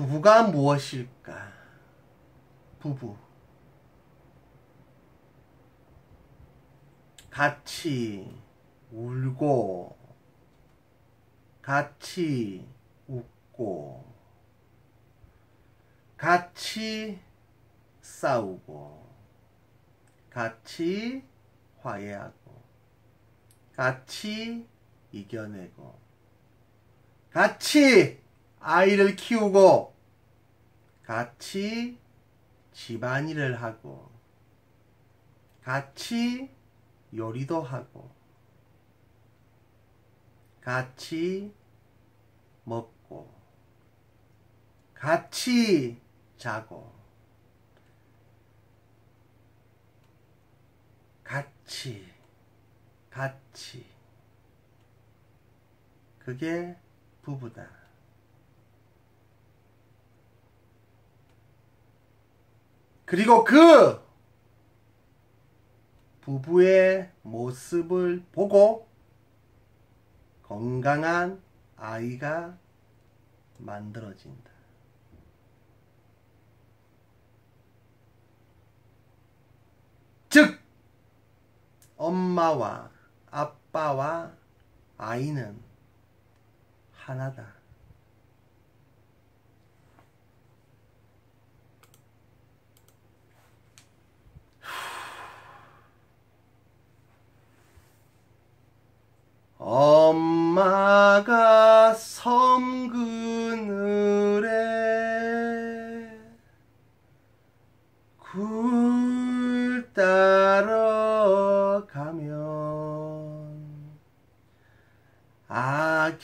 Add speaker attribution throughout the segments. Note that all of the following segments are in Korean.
Speaker 1: 부부가 무엇일까? 부부. 같이 울고, 같이 웃고, 같이 싸우고, 같이 화해하고, 같이 이겨내고, 같이 아이를 키우고, 같이 집안일을 하고, 같이 요리도 하고, 같이 먹고, 같이 자고, 같이, 같이. 그게 부부다. 그리고 그 부부의 모습을 보고 건강한 아이가 만들어진다. 즉, 엄마와 아빠와 아이는 하나다. 엄마가 섬 그늘에 굴 따러 가면 아기가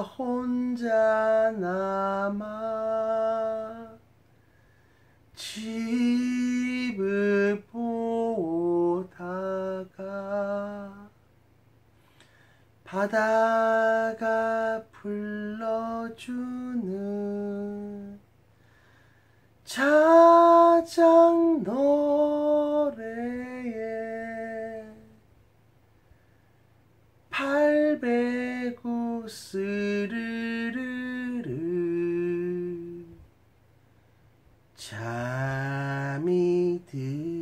Speaker 1: 혼자 남아 집을 보다가 바다가 불러주는 자장 노래에 팔배구 스르르르 잠이 듭니다.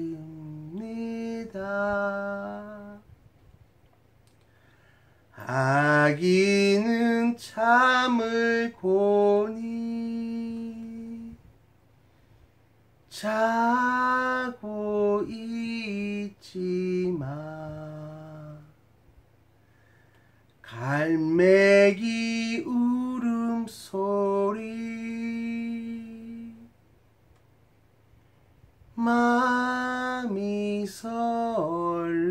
Speaker 1: 아기 는 잠을 고니 자고 있지만 갈매기 울음소리 마음이 설레요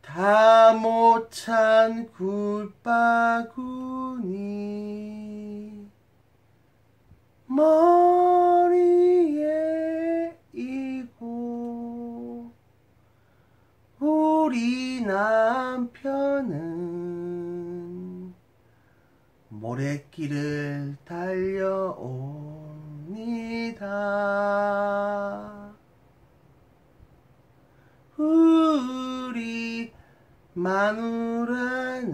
Speaker 1: 다 못 찬 굴바구니 머리에 이고 우리 남편은 모래길을 달려옵니다. 우리 마누라는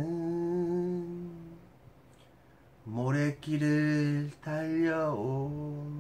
Speaker 1: 모래길을 달려옵니다.